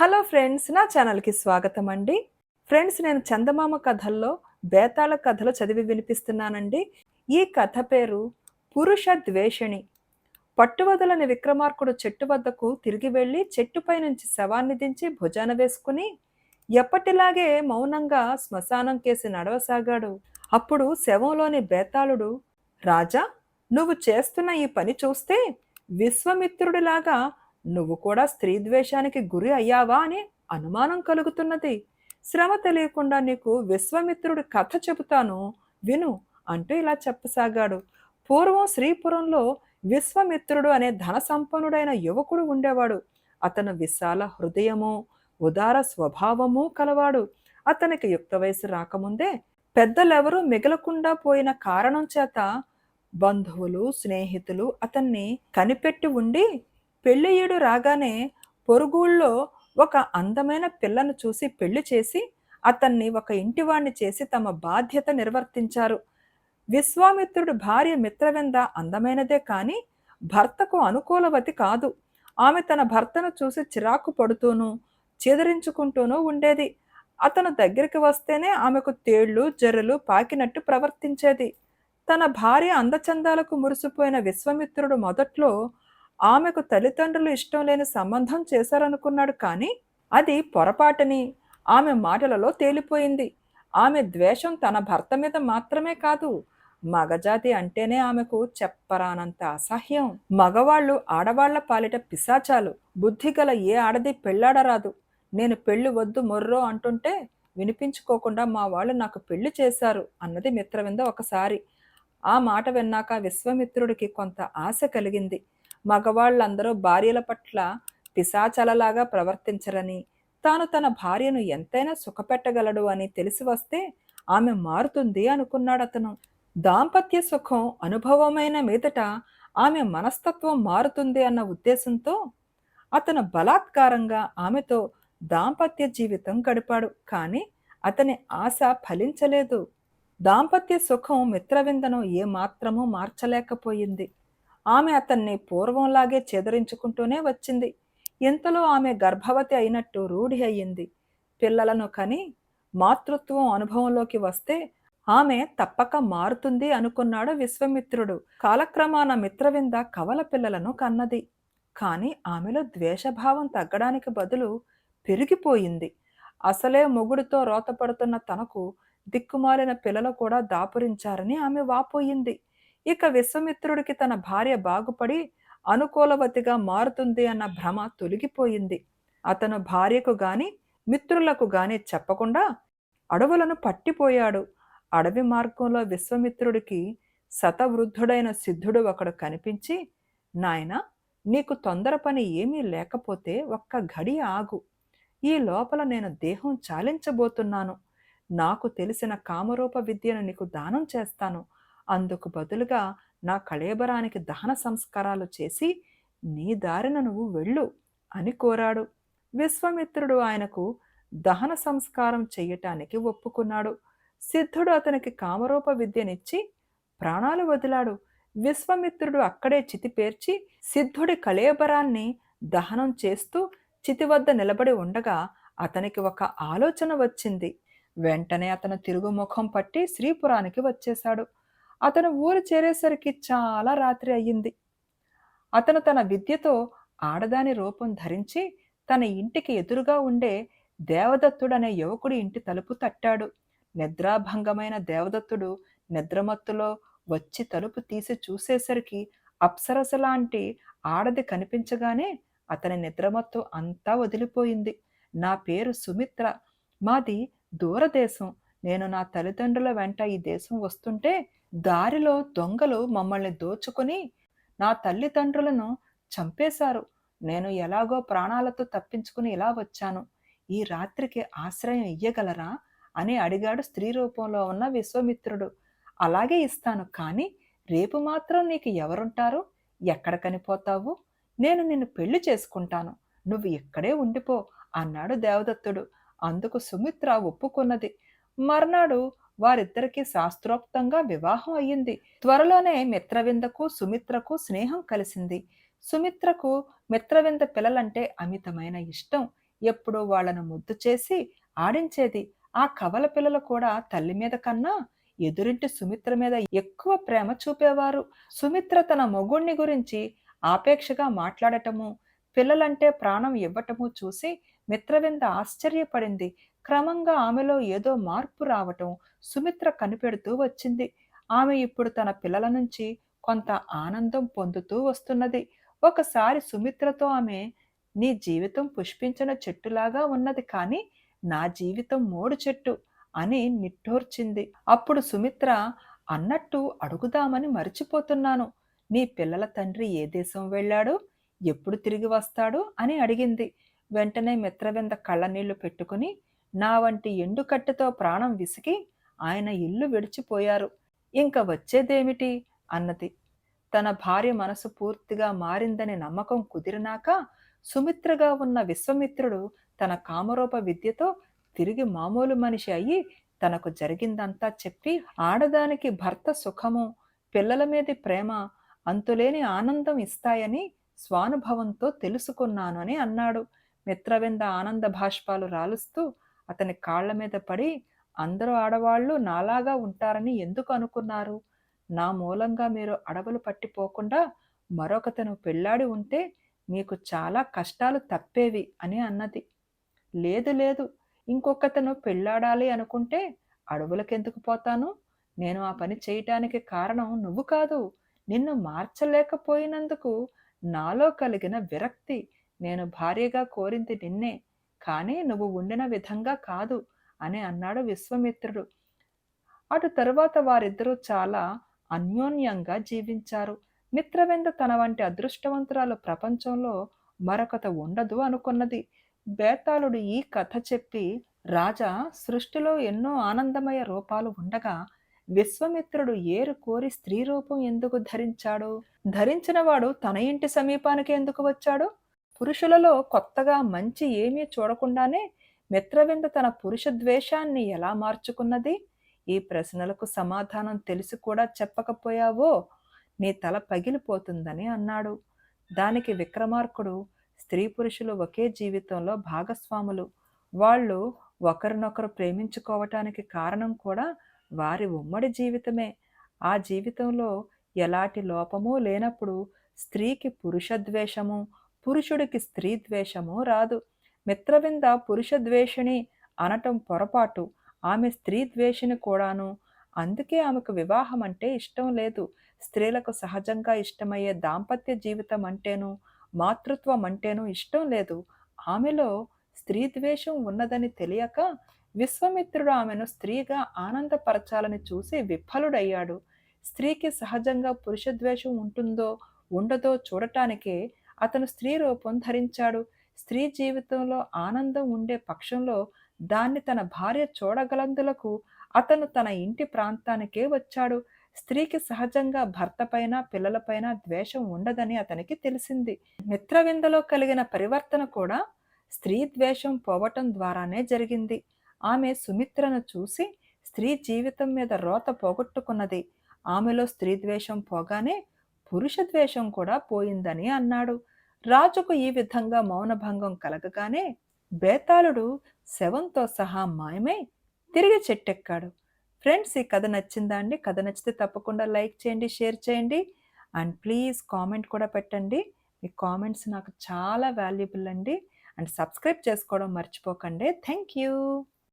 Hello friends నా ఛానల్కి స్వాగతం అండి ఫ్రెండ్స్ నేను చందమామ కథల్లో బేతాళ కథలు చదివి వినిపిస్తున్నానండి. ఈ కథ పేరు పురుష ద్వేషిణి. పట్టువదలని విక్రమార్కుడు చెట్టు వద్దకు తిరిగి వెళ్ళి చెట్టుపై నుంచి శవాన్ని దించి భుజాన వేసుకుని ఎప్పటిలాగే మౌనంగా శ్మశానం కేసి నడవసాగాడు. అప్పుడు శవంలోని బేతాళుడు రాజా నువ్వు చేస్తున్న ఈ పని చూస్తే విశ్వమిత్రుడిలాగా నువ్వు కూడా స్త్రీ ద్వేషానికి గురి అయ్యావా అని అనుమానం కలుగుతున్నది. శ్రమ తెలియకుండా నీకు విశ్వమిత్రుడి కథ చెబుతాను. విను అంటూ ఇలా చెప్పసాగాడు. పూర్వం శ్రీపురంలో విశ్వమిత్రుడు అనే ధన సంపన్నుడైన యువకుడు ఉండేవాడు. అతను విశాల హృదయము ఉదార స్వభావము కలవాడు. అతనికి యుక్త వయసు రాకముందే పెద్దలెవరూ మిగలకుండా పోయిన కారణం చేత బంధువులు స్నేహితులు అతన్ని కనిపెట్టి ఉండి పెళ్ళియుడు రాగానే పొరుగుళ్ళో ఒక అందమైన పిల్లను చూసి పెళ్ళి చేసి అతన్ని ఒక ఇంటివాణ్ణి చేసి తమ బాధ్యత నిర్వర్తించారు. విశ్వామిత్రుడు భార్య మిత్రవింద అందమైనదే కాని భర్తకు అనుకూలవతి కాదు. ఆమె తన భర్తను చూసి చిరాకు పడుతూనూ చెదిరించుకుంటూనూ ఉండేది. అతను దగ్గరికి వస్తేనే ఆమెకు తేళ్ళు జర్రలు పాకినట్టు ప్రవర్తించేది. తన భార్య అందచందాలకు మురిసిపోయిన విశ్వమిత్రుడు మొదట్లో ఆమెకు తల్లిదండ్రులు ఇష్టం లేని సంబంధం చేశారనుకున్నాడు కానీ అది పొరపాటని. ఆమె మాటలలో తేలిపోయింది. ఆమె ద్వేషం తన భర్త మీద మాత్రమే కాదు మగజాతి అంటేనే ఆమెకు చెప్పరానంత అసహ్యం. మగవాళ్ళు ఆడవాళ్ళ పాలిట పిశాచాలు. బుద్ధిగల ఏ ఆడది పెళ్ళాడరాదు. నేను పెళ్ళి వద్దు మొర్రో అంటుంటే వినిపించుకోకుండా మా వాళ్ళు నాకు పెళ్ళి చేశారు అన్నది మిత్రవింద ఒకసారి. ఆ మాట విన్నాక విశ్వమిత్రుడికి కొంత ఆశ కలిగింది. మగవాళ్ళందరూ భార్యల పట్ల పిశాచలలాగా ప్రవర్తించరని తాను తన భార్యను ఎంతైనా సుఖపెట్టగలడు అని తెలిసి వస్తే ఆమె మారుతుంది అనుకున్నాడు అతను దాంపత్య సుఖం అనుభవమైన మీదట ఆమె మనస్తత్వం మారుతుంది అన్న ఉద్దేశంతో అతను బలాత్కారంగా ఆమెతో దాంపత్య జీవితం గడిపాడు. కానీ అతని ఆశ ఫలించలేదు. దాంపత్య సుఖం మిత్రవిందను ఏమాత్రమూ మార్చలేకపోయింది. ఆమె అతన్ని పూర్వంలాగే చెదరించుకుంటూనే వచ్చింది. ఇంతలో ఆమె గర్భవతి అయినట్టు రూఢి అయ్యింది. పిల్లలను కని మాతృత్వం అనుభవంలోకి వస్తే ఆమె తప్పక మారుతుంది అనుకున్నాడు విశ్వమిత్రుడు. కాలక్రమాన మిత్రవింద కవల పిల్లలను కన్నది. కానీ ఆమెలో ద్వేషభావం తగ్గడానికి బదులు పెరిగిపోయింది. అసలే మొగుడితో రోతపడుతున్న తనకు దిక్కుమాలిన పిల్లలు కూడా దాపురించారని ఆమె వాపోయింది. ఇక విశ్వమిత్రుడికి తన భార్య బాగుపడి అనుకూలవతిగా మారుతుంది అన్న భ్రమ తొలగిపోయింది. అతను భార్యకు గాని మిత్రులకు గాని చెప్పకుండా అడవులను పట్టిపోయాడు. అడవి మార్గంలో విశ్వమిత్రుడికి శతవృద్ధుడైన సిద్ధుడు ఒకడు కనిపించి నాయన నీకు తొందర పని ఏమీ లేకపోతే ఒక్క గడి ఆగు. ఈ లోపల నేను దేహం చాలించబోతున్నాను. నాకు తెలిసిన కామరూప విద్యను నీకు దానం చేస్తాను. అందుకు బదులుగా నా కళేబరానికి దహన సంస్కారాలు చేసి నీ దారిన నువ్వు వెళ్ళు అని కోరాడు. విశ్వమిత్రుడు ఆయనకు దహన సంస్కారం చేయటానికి ఒప్పుకున్నాడు. సిద్ధుడు అతనికి కామరూప విద్యనిచ్చి ప్రాణాలు వదిలాడు. విశ్వమిత్రుడు అక్కడే చితి పేర్చి సిద్ధుడి కళేబరాన్ని దహనం చేస్తూ చితి వద్ద నిలబడి ఉండగా అతనికి ఒక ఆలోచన వచ్చింది. వెంటనే అతను తిరుగుముఖం పట్టి శ్రీపురానికి వచ్చేశాడు. అతను ఊరు చేరేసరికి చాలా రాత్రి అయ్యింది. అతను తన విద్యతో ఆడదాని రూపం ధరించి తన ఇంటికి ఎదురుగా ఉండే దేవదత్తుడనే యువకుడి ఇంటి తలుపు తట్టాడు. నిద్రాభంగమైన దేవదత్తుడు నిద్రమత్తులో వచ్చి తలుపు తీసి చూసేసరికి అప్సరస లాంటి ఆడది కనిపించగానే అతని నిద్రమత్తు అంతా వదిలిపోయింది. నా పేరు సుమిత్ర. మాది దూరదేశం. నేను నా తల్లిదండ్రుల వెంట ఈ దేశం వస్తుంటే దారిలో దొంగలు మమ్మల్ని దోచుకొని నా తల్లిదండ్రులను చంపేశారు. నేను ఎలాగో ప్రాణాలతో తప్పించుకుని ఇలా వచ్చాను. ఈ రాత్రికి ఆశ్రయం ఇయ్యగలరా? అని అడిగాడు స్త్రీ రూపంలో ఉన్న విశ్వమిత్రుడు. అలాగే ఇస్తాను కానీ రేపు మాత్రం నీకు ఎవరుంటారు? ఎక్కడ కనిపోతావు? నేను నిన్ను పెళ్ళి చేసుకుంటాను. నువ్వు ఇక్కడే ఉండిపో అన్నాడు దేవదత్తుడు. అందుకు సుమిత్ర ఒప్పుకున్నది. మర్నాడు వారిద్దరికీ శాస్త్రోక్తంగా వివాహం అయ్యింది. త్వరలోనే మిత్రవిందకు సుమిత్రకు స్నేహం కలిసింది. సుమిత్రకు మిత్రవింద పిల్లలంటే అమితమైన ఇష్టం. ఎప్పుడూ వాళ్ళను ముద్దు చేసి ఆడించేది. ఆ కవల పిల్లలు కూడా తల్లి మీద కన్నా ఎదురింటి సుమిత్ర మీద ఎక్కువ ప్రేమ చూపేవారు. సుమిత్ర తన మొగుణ్ణి గురించి ఆపేక్షగా మాట్లాడటము పిల్లలంటే ప్రాణం ఇవ్వటము చూసి మిత్రవింద ఆశ్చర్యపడింది. క్రమంగా ఆమెలో ఏదో మార్పు రావటం సుమిత్ర కనిపెడుతూ వచ్చింది. ఆమె ఇప్పుడు తన పిల్లల నుంచి కొంత ఆనందం పొందుతూ వస్తున్నది. ఒకసారి సుమిత్రతో ఆమె నీ జీవితం పుష్పించిన చెట్టులాగా ఉన్నది కానీ నా జీవితం మూడు చెట్టు అని నిట్టూర్చింది. అప్పుడు సుమిత్ర అన్నట్టు అడుగుదామని మర్చిపోతున్నాను. నీ పిల్లల తండ్రి ఏ దేశం వెళ్ళాడు? ఎప్పుడు తిరిగి వస్తాడు? అని అడిగింది. వెంటనే మిత్రవింద కళ్ళనీళ్ళు పెట్టుకుని నా వంటి ఎండుకట్టెతో ప్రాణం విసిగి ఆయన ఇల్లు విడిచిపోయారు. ఇంక వచ్చేదేమిటి? అన్నది. తన భార్య మనసు పూర్తిగా మారిందని నమ్మకం కుదిరినాక సుమిత్రగా ఉన్న విశ్వమిత్రుడు తన కామరూప విద్యతో తిరిగి మామూలు మనిషి అయ్యి తనకు జరిగిందంతా చెప్పి ఆడదానికి భర్త సుఖము పిల్లల మీది ప్రేమ అంతులేని ఆనందం ఇస్తాయని స్వానుభవంతో తెలుసుకున్నాను అని అన్నాడు. మిత్రవింద ఆనంద భాష్పాలు రాలుస్తూ అతని కాళ్ళ మీద పడి అందరూ ఆడవాళ్ళు నాలాగా ఉంటారని ఎందుకు అనుకున్నారు? నా మూలంగా మీరు అడవులు పట్టిపోకుండా మరొకతను పెళ్ళాడి ఉంటే మీకు చాలా కష్టాలు తప్పేవి అని అన్నది. లేదు లేదు. ఇంకొకతను పెళ్ళాడాలి అనుకుంటే అడవులకెందుకు పోతాను? నేను ఆ పని చేయటానికి కారణం నువ్వు కాదు. నిన్ను మార్చలేకపోయినందుకు నాలో కలిగిన విరక్తి నేను భార్యగా కోరింది నిన్నే. కానీ నువ్వు ఉండిన విధంగా కాదు అని అన్నాడు విశ్వమిత్రుడు. అటు తరువాత వారిద్దరూ చాలా అన్యోన్యంగా జీవించారు. మిత్రవింద తన వంటి అదృష్టవంతురాలు ప్రపంచంలో మరొకత ఉండదు అనుకున్నది. బేతాళుడు ఈ కథ చెప్పి రాజా సృష్టిలో ఎన్నో ఆనందమయ రూపాలు ఉండగా విశ్వమిత్రుడు ఏరు కోరి స్త్రీ రూపం ఎందుకు ధరించాడు? ధరించిన వాడు తన ఇంటి సమీపానికి ఎందుకు వచ్చాడు? పురుషులలో కొత్తగా మంచి ఏమీ చూడకుండానే మిత్రవింద తన పురుష ద్వేషాన్ని ఎలా మార్చుకున్నది? ఈ ప్రశ్నలకు సమాధానం తెలిసి కూడా చెప్పకపోయావో? నీ తల పగిలిపోతుందని అన్నాడు. దానికి విక్రమార్కుడు స్త్రీ పురుషులు ఒకే జీవితంలో భాగస్వాములు. వాళ్ళు ఒకరినొకరు ప్రేమించుకోవటానికి కారణం కూడా వారి ఉమ్మడి జీవితమే. ఆ జీవితంలో ఎలాంటి లోపము లేనప్పుడు స్త్రీకి పురుష ద్వేషము పురుషుడికి స్త్రీ ద్వేషము రాదు. మిత్రవింద పురుష ద్వేషిణి అనటం పొరపాటు. ఆమె స్త్రీ ద్వేషిని కూడాను. అందుకే ఆమెకు వివాహం అంటే ఇష్టం లేదు. స్త్రీలకు సహజంగా ఇష్టమయ్యే దాంపత్య జీవితం అంటేను మాతృత్వం అంటేను ఇష్టం లేదు. ఆమెలో స్త్రీ ద్వేషం ఉన్నదని తెలియక విశ్వమిత్రుడు ఆమెను స్త్రీగా ఆనందపరచాలని చూసి విఫలుడయ్యాడు. స్త్రీకి సహజంగా పురుష ద్వేషం ఉంటుందో ఉండదో చూడటానికే అతను స్త్రీ రూపం ధరించాడు. స్త్రీ జీవితంలో ఆనందం ఉండే పక్షంలో దాన్ని తన భార్య చూడగలందులకు అతను తన ఇంటి ప్రాంతానికే వచ్చాడు. స్త్రీకి సహజంగా భర్తపైన పిల్లలపైన ద్వేషం ఉండదని అతనికి తెలిసింది. మిత్రవిందలో కలిగిన పరివర్తన కూడా స్త్రీ ద్వేషం పోవటం ద్వారానే జరిగింది. ఆమె సుమిత్రను చూసి స్త్రీ జీవితం మీద రోత పోగొట్టుకున్నది. ఆమెలో స్త్రీ ద్వేషం పోగానే పురుష ద్వేషం కూడా పోయిందని అన్నాడు. రాజుకు ఈ విధంగా మౌనభంగం కలగగానే బేతాళుడు శవంతో సహా మాయమై తిరిగి చెట్టెక్కాడు. ఫ్రెండ్స్ ఈ కథ నచ్చిందా అండి? కథ నచ్చితే తప్పకుండా లైక్ చేయండి షేర్ చేయండి. అండ్ ప్లీజ్ కామెంట్ కూడా పెట్టండి. మీ కామెంట్స్ నాకు చాలా వాల్యుబుల్ అండి. అండ్ సబ్స్క్రైబ్ చేసుకోవడం మర్చిపోకండి. Thank you.